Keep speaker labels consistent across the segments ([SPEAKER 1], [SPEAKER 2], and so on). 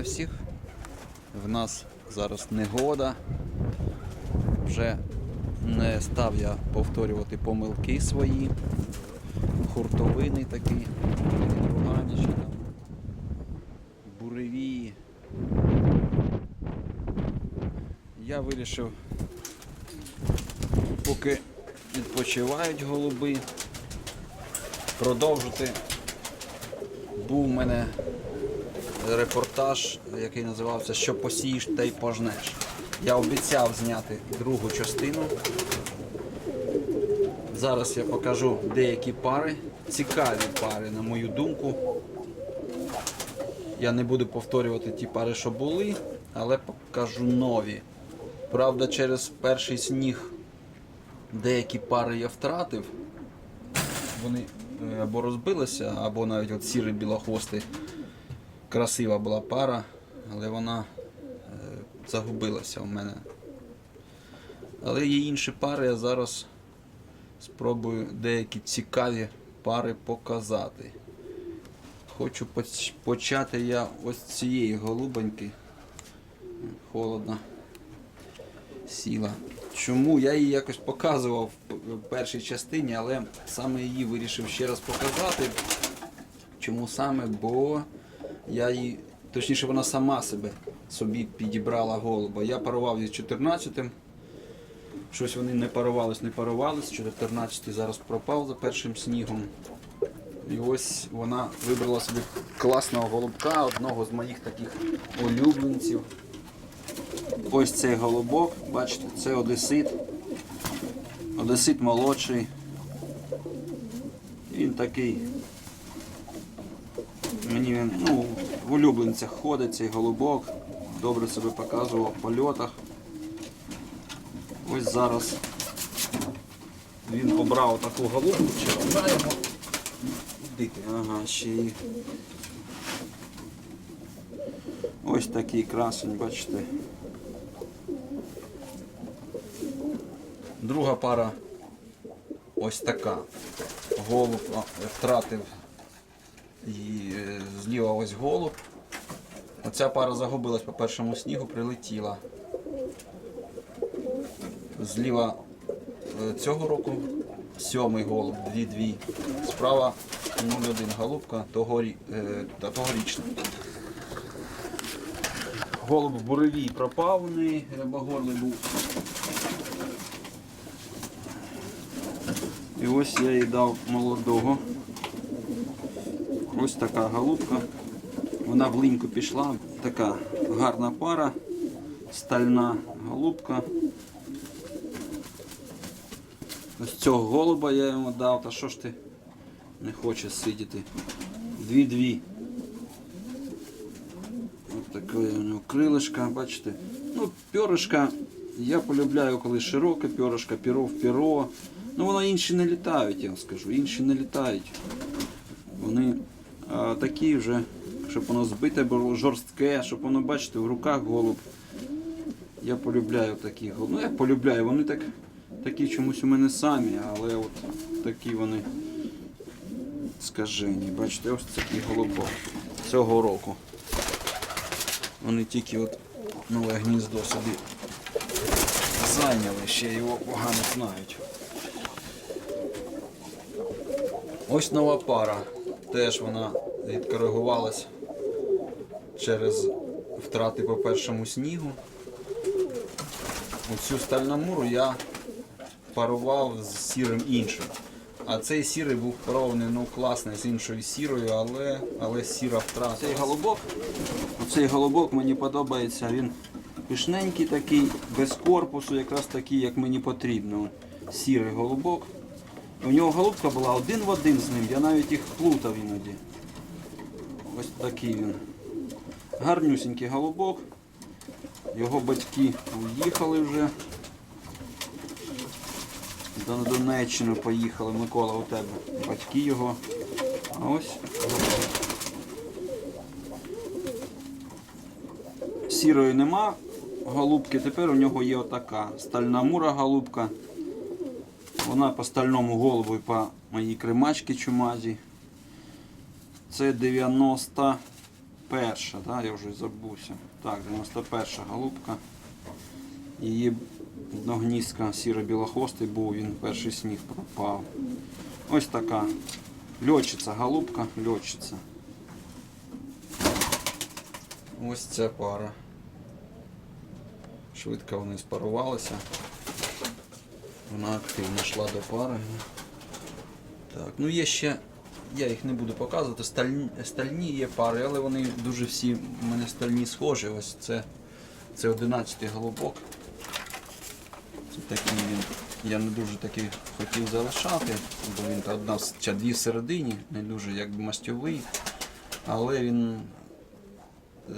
[SPEAKER 1] Вітаю всіх. В нас зараз негода. Вже не став я повторювати помилки свої. Хуртовини такі, Руганічі там, буревії. Я вирішив, поки відпочивають голуби, продовжити. Був у мене репортаж, який називався Що посієш, те й пожнеш. Я обіцяв зняти другу частину. Зараз я покажу деякі пари, цікаві пари, на мою думку. Я не буду повторювати ті пари, що були, але покажу нові. Правда, через перший сніг деякі пари я втратив. Вони е, або розбилися, або навіть от сірий білохвостий красива була пара, але вона е, загубилася у мене. Але є інші пари, я зараз спробую деякі цікаві пари показати. Хочу поч- почати я ось цієї голубоньки. Холодно. Сіла. Чому? Я її якось показував в в першій частині, але саме її вирішив ще раз показати. Чому саме? Бо я її, точніше, вона сама себе собі підібрала голуба. Я парував із 14-м. Щось вони не парувались, не парувались. 14-й зараз пропав за першим снігом. І ось вона вибрала собі класного голубка, одного з моїх таких улюбленців. Ось цей голубок, бачите, це одесит. Одесит молодший. Він такий. Мені він ну, в улюбленцях ходить цей голубок. Добре себе показував в польотах. Ось зараз він обрав таку голубку, чи. Дити, ага, ще й. Ось такий красень, бачите. Друга пара ось така. Голуб втратив і е, зліва ось голуб. Оця пара загубилась по першому снігу, прилетіла. Зліва е, цього року сьомий голуб, 2-2. Справа 0-1 голубка е, тогорічна. Голуб в буревій пропав, у неї був. І ось я їй дав молодого. Ось така голубка. Вона в линьку пішла, така гарна пара, стальна голубка. Ось цього голуба я йому дав, та що ж ти не хоче сидіти. Дві-дві. Ось таке у нього крилишка, бачите. Ну, перышко, я полюбляю, коли широке перышко, перо в перо. Ну воно інші не літають, я вам скажу. Інші не літають. Такі вже, щоб воно збите було жорстке, щоб воно, бачите, в руках голуб. Я полюбляю такі голуби. Ну, я полюбляю, вони так, такі чомусь у мене самі, але от такі вони скажені. Бачите, ось такий голубок цього року. Вони тільки от нове гніздо собі зайняли, ще його погано знають. Ось нова пара. Теж вона відкоригувалась через втрати по першому снігу. Оцю стальномуру я парував з сірим іншим. А цей сірий був парований ну, класний з іншою сірою, але, але сіра втрата. Цей голубок, оцей голубок мені подобається, він пишненький такий, без корпусу, якраз такий, як мені потрібно. Сірий голубок. У нього голубка була один в один з ним, я навіть їх плутав іноді. Ось такий він. Гарнюсінький голубок. Його батьки уїхали вже. До Донеччини поїхали, Микола у тебе. Батьки його. А ось. Сірої нема голубки, тепер у нього є отака стальна мура голубка. Вона по стальному голубу і по моїй кримачці чумазі. Це 91, да, я вже забувся. Так, 91 голубка. Її одногніздка сіро-білохвостий був, він перший сніг пропав. Ось така льотчиця, голубка, льотчиця. Ось ця пара. Швидко вони спарувалися. Вона активно йшла до пари. Так, ну є ще, я їх не буду показувати, стальні, стальні є пари, але вони дуже всі в мене стальні схожі. Ось це, це 11 голубок. Це такий він. Я не дуже такий хотів залишати, бо він одна чи дві всередині, не дуже якби мастьовий, але він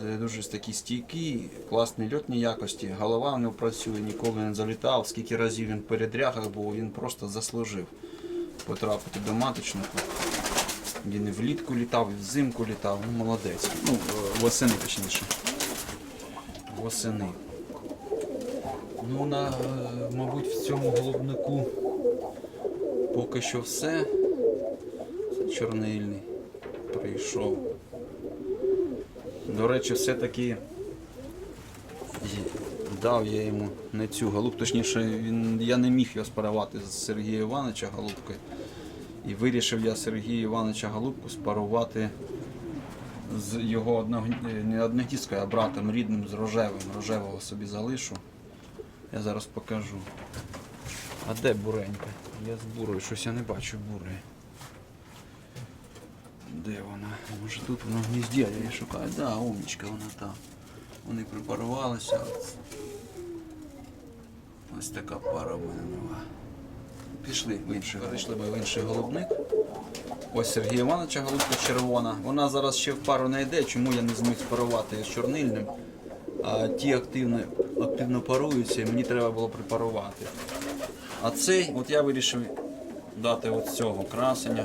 [SPEAKER 1] е, дуже такий стійкий, класний льотні якості. Голова в нього працює, ніколи не залітав. Скільки разів він в передрягах був, він просто заслужив потрапити до маточника. Він і влітку літав, і взимку літав, ну молодець. Ну, е, восени точніше. Восени. Ну, на, е, мабуть, в цьому голубнику поки що все. Чорнильний прийшов. До речі, все-таки дав я йому не цю голубку, точніше, він, я не міг його спарувати з Сергія Івановича голубкою. І вирішив я Сергія Івановича голубку спарувати з його одного, не одногісткою, а братом рідним з рожевим. Рожевого собі залишу. Я зараз покажу. А де буренька? Я з бурою, щось я не бачу бурої. Де вона? Може тут вона в гнізді, а я її шукаю. Да, умнічка вона там. Вони припарувалися. Ось така пара в мене нова. Пішли в інший, перейшли ми в інший голубник. Ось Сергія Івановича голубка червона. Вона зараз ще в пару не йде, чому я не зміг спарувати з чорнильним. А ті активно, активно паруються і мені треба було припарувати. А цей, от я вирішив дати от цього красення.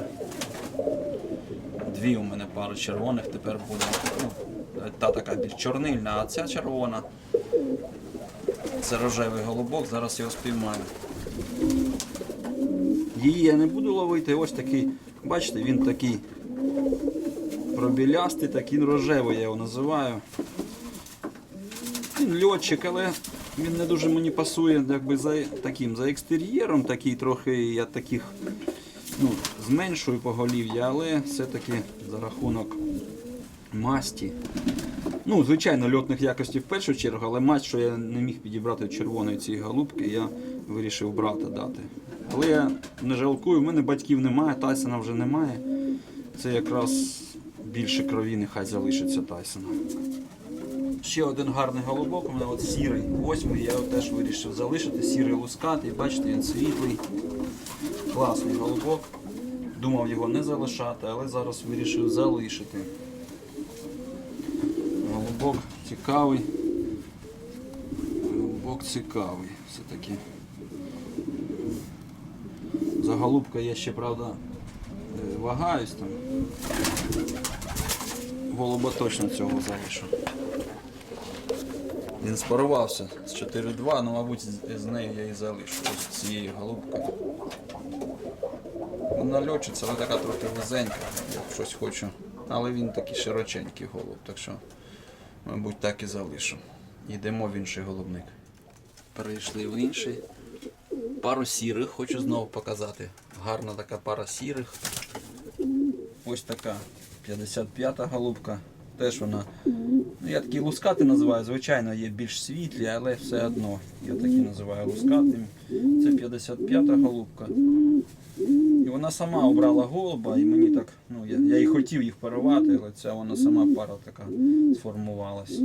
[SPEAKER 1] Дві у мене пари червоних тепер буде. Ну, та така більш чорнильна, а ця червона. Це рожевий голубок, зараз його спіймаю. Її я не буду ловити, ось такий, бачите, він такий пробілястий, такий рожевий я його називаю. Він льотчик, але він не дуже мені пасує якби за таким за екстер'єром, такий трохи я таких ну, зменшую поголів'я, але все-таки за рахунок масті. Ну, звичайно, льотних якостей в першу чергу, але масть, що я не міг підібрати червоної цієї голубки, я вирішив брата дати. Але я не жалкую, в мене батьків немає, Тайсона вже немає. Це якраз більше крові нехай залишиться Тайсона. Ще один гарний голубок, у мене от сірий, восьмий, я теж вирішив залишити, сірий лускатий, бачите, він світлий, класний голубок. Думав його не залишати, але зараз вирішив залишити. Голубок цікавий. Голубок цікавий все-таки. За голубка я ще, правда, е, вагаюсь там. Голуба точно цього залишу. Він спарувався з 4-2, ну мабуть з- нею я і залишу. Ось цією голубкою. Вона льочиться, вона така трохи вузенька, я щось хочу. Але він такий широченький голуб, так що, мабуть, так і залишу. Йдемо в інший голубник. Перейшли в інший. Пару сірих хочу знову показати. Гарна така пара сірих. Ось така 55-та голубка. Теж вона. Ну, я такі лускати називаю, звичайно, є більш світлі, але все одно. Я такі називаю лускатими. Це 55-та голубка. І вона сама обрала голуба, і мені так, ну я, я і хотів їх парувати, але ця вона сама пара така сформувалась.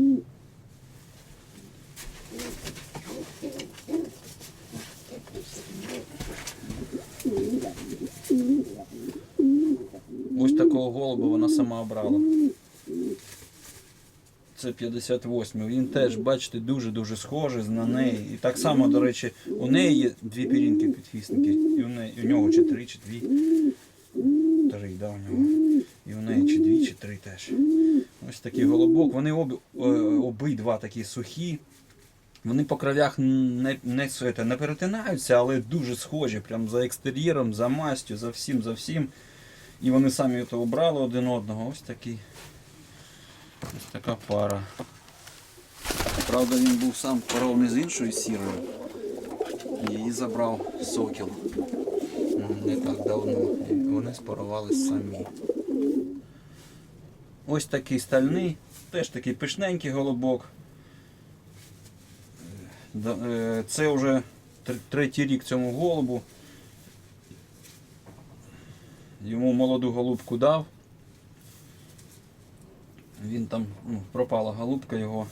[SPEAKER 1] Ось такого голуба вона сама обрала. Це 58 Він теж, бачите, дуже-дуже схожий на неї. І так само, до речі, у неї є дві пірінки підхисники. І у, неї, у нього чи три, чи дві. Три, да, у нього. І у неї чи дві, чи три теж. Ось такий голубок. Вони обі, е, обидва такі сухі. Вони по кровях не, не, це, не перетинаються, але дуже схожі. Прям за екстер'єром, за мастю, за всім, за всім. І вони самі то обрали один одного. Ось такий Ось така пара. Правда, він був сам паровний з іншою сірою. Її забрав сокіл. Не так давно. І вони спарувались самі. Ось такий стальний, теж такий пишненький голубок. Е, Це вже третій рік цьому голубу. Йому молоду голубку дав. Він там ну, пропала голубка його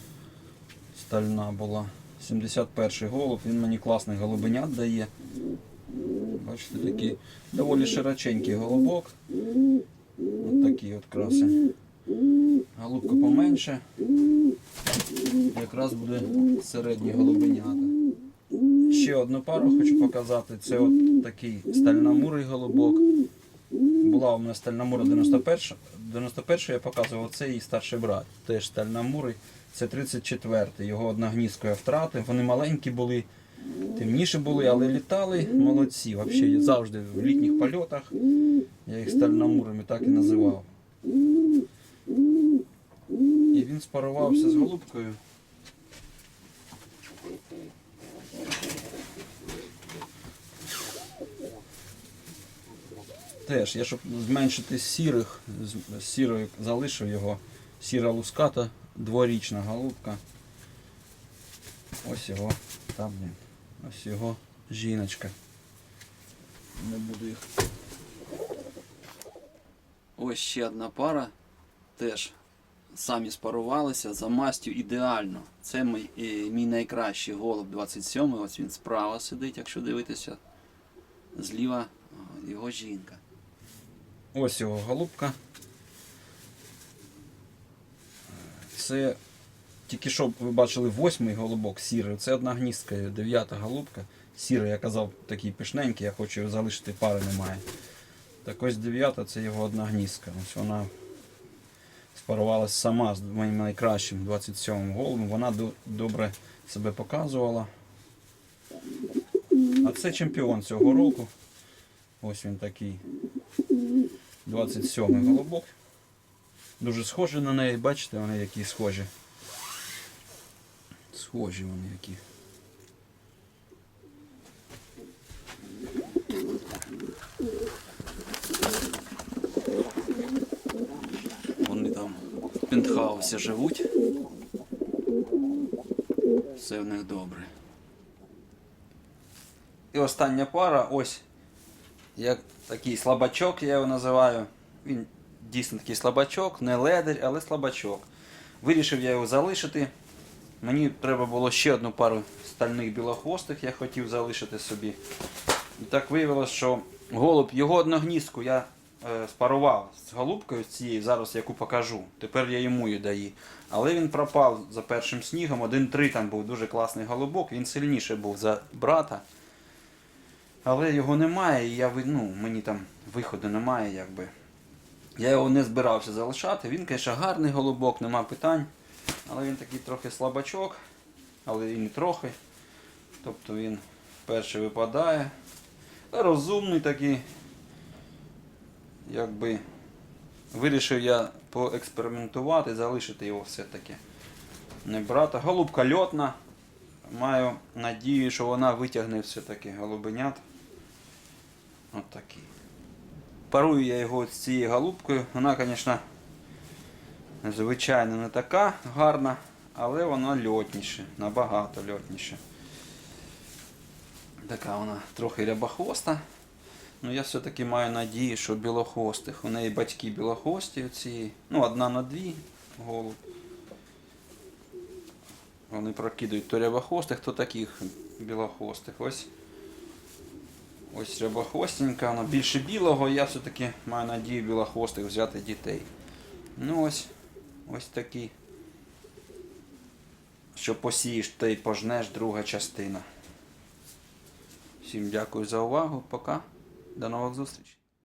[SPEAKER 1] стальна була. 71 голуб, він мені класний голубенят дає. Бачите, такий доволі широченький голубок. Ось такий от красень. Голубка поменше. Якраз буде середні голубенята. Ще одну пару хочу показати. Це от такий стальномурий голубок. Була у мене стальномура 91. 91 я показував, це її старший брат. Теж стальномурий. Це 34-й. Його одна гнізкою втратив. Вони маленькі були, темніші були, але літали молодці. Взагалі завжди в літніх польотах. Я їх стальнамурами так і називав. І він спарувався з голубкою. Теж, я щоб зменшити сірих, сірою залишив його. Сіра луската, дворічна голубка. Ось його, там. Ось його жіночка. Не буду їх. Ось ще одна пара. Теж самі спарувалися за мастю ідеально. Це мій, е, мій найкращий голуб 27 Ось він справа сидить, якщо дивитися. Зліва його жінка. Ось його голубка. Це тільки що ви бачили восьмий голубок сірий. Це одна гніздка, дев'ята голубка. Сірий, я казав, такий пишненький, я хочу його залишити, пари немає. Так ось дев'ята це його одна гніздка. Ось вона спарувалася сама з моїм найкращим 27-м голубом. Вона до- добре себе показувала. А це чемпіон цього року. Ось він такий. 27-й голубок. Дуже схожий на неї, бачите, вони які схожі. Схожі вони які. Вони там в пентхаусі живуть. Все в них добре. І остання пара, ось як такий слабачок, я його називаю. Він дійсно такий слабачок, не ледарь, але слабачок. Вирішив я його залишити. Мені треба було ще одну пару стальних білохвостих, я хотів залишити собі. І так виявилося, що голуб, його одногніздку я е, спарував з голубкою цією, зараз яку покажу. Тепер я йому її даю. Але він пропав за першим снігом. Один-три там був дуже класний голубок, він сильніший був за брата. Але його немає, і я ну, мені там виходу немає, якби. Я його не збирався залишати. Він, звісно, гарний голубок, нема питань. Але він такий трохи слабачок, але і не трохи. Тобто він перший випадає. Розумний такий. Якби вирішив я поекспериментувати, залишити його все-таки. Не брати. Голубка льотна. Маю надію, що вона витягне все-таки голубенят. От такий. Парую я його з цією голубкою. Вона, звісно, звичайно, не така гарна, але вона льотніша, набагато льотніша. Така вона трохи рябохвоста. Ну я все-таки маю надію, що білохвостих. У неї батьки білохвості оці. Ну, одна на дві голуб. Вони прокидують то рябохвостих, то таких білохвостих. Ось. Ось рябохвостенька, вона більше білого, я все-таки маю надію білохвостих взяти дітей. Ну ось, ось такі. Що посієш, то й пожнеш друга частина. Всім дякую за увагу. Пока. До нових зустрічей.